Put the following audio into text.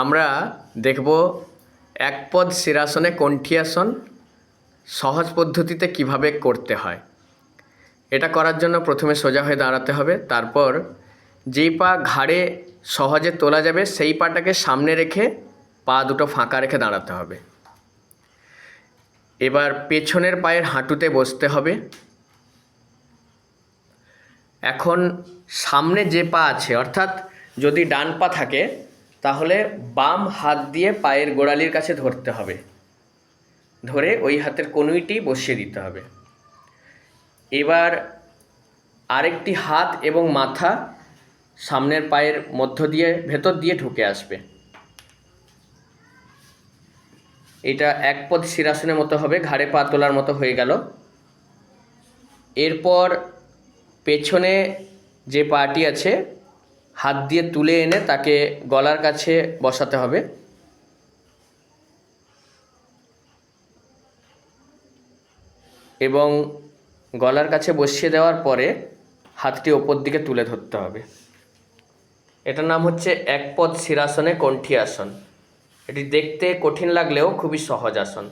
আমরা দেখব একপদ শিরাসনে কণ্ঠিয়াসন সহজ পদ্ধতিতে কীভাবে করতে হয়। এটা করার জন্য প্রথমে সোজা হয়ে দাঁড়াতে হবে, তারপর যেই পা ঘাড়ে সহজে তোলা যাবে, সেই পাটাকে সামনে রেখে পা দুটো ফাঁকা রেখে দাঁড়াতে হবে। এবার পেছনের পায়ের হাঁটুতে বসতে হবে। এখন সামনে যে পা আছে, অর্থাৎ যদি ডান পা থাকে তাহলে বাম হাত দিয়ে পায়ের গোড়ালির কাছে ধরতে হবে। ধরে ওই হাতের কনুইটি বসিয়ে দিতে হবে। এবার আরেকটি হাত এবং মাথা সামনের পায়ের মধ্য দিয়ে, ভেতর দিয়ে ঢুকে আসবে। এটা এক পদ শিরাসনের মতো হবে, ঘাড়ে পা তোলার মতো হয়ে গেল। এরপর পেছনে যে পাটি আছে হাত দিয়ে তুলে এনে তাকে গলার কাছে বসাতে হবে। এবং গলার কাছে বসিয়ে দেওয়ার পরে হাতটি ওপর দিকে তুলে ধরতে হবে। এটার নাম হচ্ছে একপদ শিরাসনে কণ্ঠী আসন এটি দেখতে কঠিন লাগলেও খুবই সহজ আসন।